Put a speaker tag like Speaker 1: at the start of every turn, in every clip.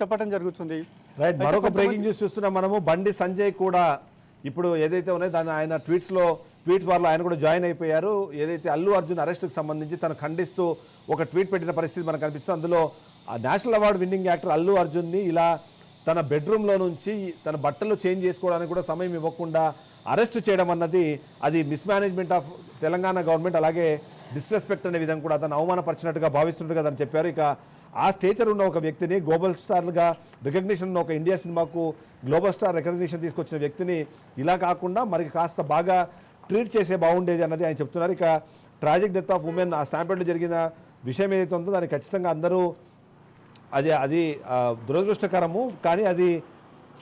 Speaker 1: చెప్పడం జరుగుతుంది.
Speaker 2: రైట్ మరొక బ్రేకింగ్ న్యూస్ చూస్తున్నాం మనము. బండి సంజయ్ కూడా ఇప్పుడు ఏదైతే ఉన్నాయో దాన్ని ఆయన ట్వీట్స్లో ట్వీట్ వార్లో ఆయన కూడా జాయిన్ అయిపోయారు. ఏదైతే అల్లు అర్జున్ అరెస్ట్కి సంబంధించి తను ఖండిస్తూ ఒక ట్వీట్ పెట్టిన పరిస్థితి మనకు కనిపిస్తుంది. అందులో ఆ national award winning actor Allu అర్జున్ని ఇలా తన బెడ్రూమ్లో నుంచి తన బట్టలు చేంజ్ చేసుకోవడానికి కూడా సమయం ఇవ్వకుండా అరెస్ట్ చేయడం అన్నది అది మిస్మేనేజ్మెంట్ ఆఫ్ తెలంగాణ గవర్నమెంట్ అలాగే డిస్రెస్పెక్ట్ అనే విధంగా కూడా అతను అవమానపరిచినట్టుగా భావిస్తున్నట్టుగా అతను చెప్పారు. ఇక ఆ స్టేచర్ ఉన్న ఒక వ్యక్తిని గ్లోబల్ స్టార్గా రికగ్నిషన్ ఉన్న ఒక ఇండియా సినిమాకు గ్లోబల్ స్టార్ రికగ్నిషన్ తీసుకొచ్చిన వ్యక్తిని ఇలా కాకుండా మరి కాస్త బాగా ట్రీట్ చేసే బాగుండేది అన్నది ఆయన చెప్తున్నారు. ఇక ట్రాజిక్ డెత్ ఆఫ్ ఉమెన్ ఆ స్టాంపెడ్లో జరిగిన విషయం ఏదైతే ఉందో దాన్ని ఖచ్చితంగా అందరూ అది అది దురదృష్టకరము కానీ అది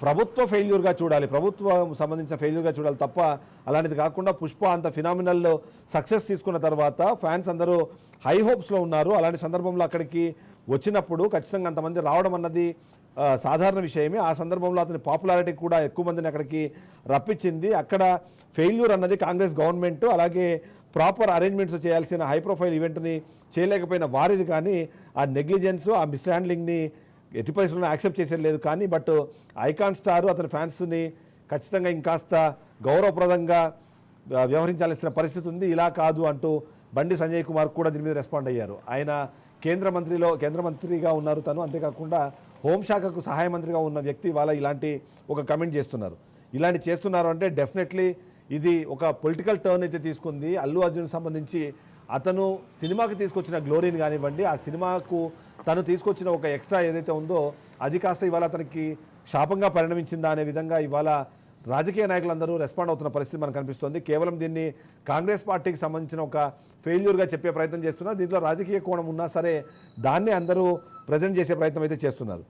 Speaker 2: ప్రభుత్వ ఫెయిల్యూర్గా చూడాలి. ప్రభుత్వం సంబంధించిన ఫెయిల్యూర్గా చూడాలి తప్ప అలాంటిది కాకుండా పుష్ప అంత ఫినామినల్లో సక్సెస్ తీసుకున్న తర్వాత ఫ్యాన్స్ అందరూ హై హోప్స్లో ఉన్నారు. అలాంటి సందర్భంలో అక్కడికి వచ్చినప్పుడు ఖచ్చితంగా అంతమంది రావడం అన్నది సాధారణ విషయమే. ఆ సందర్భంలో అతని పాపులారిటీ కూడా ఎక్కువ మందిని అక్కడికి రప్పించింది. అక్కడ ఫెయిల్యూర్ అన్నది కాంగ్రెస్ గవర్నమెంట్ అలాగే ప్రాపర్ అరేంజ్మెంట్స్ చేయాల్సిన హై ప్రొఫైల్ ఈవెంట్ని చేయలేకపోయిన వారిది కానీ ఆ నెగ్లిజెన్స్ ఆ మిస్హ్యాండ్లింగ్ని ఎట్టి పరిస్థితుల్లో యాక్సెప్ట్ చేసేది లేదు. కానీ బట్ ఐకాన్ స్టార్ అతని ఫ్యాన్స్ని ఖచ్చితంగా ఇంకాస్త గౌరవప్రదంగా వ్యవహరించాల్సిన పరిస్థితి ఉంది. ఇలా కాదు అంటూ బండి సంజయ్ కుమార్ కూడా దీని మీద రెస్పాండ్ అయ్యారు. ఆయన కేంద్ర మంత్రిలో కేంద్ర మంత్రిగా ఉన్నారు తను. అంతేకాకుండా హోంశాఖకు సహాయ మంత్రిగా ఉన్న వ్యక్తి వాళ్ళ ఇలాంటి ఒక కమెంట్ చేస్తున్నారు. ఇలాంటి చేస్తున్నారు అంటే డెఫినెట్లీ ఇది ఒక పొలిటికల్ టర్న్ అయితే తీసుకుంది. అల్లు అర్జున్ సంబంధించి అతను సినిమాకి తీసుకొచ్చిన గ్లోరీని కానివ్వండి ఆ సినిమాకు తను తీసుకొచ్చిన ఒక ఎక్స్ట్రా ఏదైతే ఉందో అది కాస్త ఇవాళ అతనికి శాపంగా పరిణమించిందా అనే విధంగా ఇవాళ రాజకీయ నాయకులందరూ రెస్పాండ్ అవుతున్న పరిస్థితి మనకు కనిపిస్తుంది. కేవలం దీన్ని కాంగ్రెస్ పార్టీకి సంబంధించిన ఒక ఫెయిల్యూర్గా చెప్పే ప్రయత్నం చేస్తున్నారు. దీంట్లో రాజకీయ కోణం ఉన్నా సరే దాన్ని అందరూ ప్రజెంట్ చేసే ప్రయత్నం అయితే చేస్తున్నారు.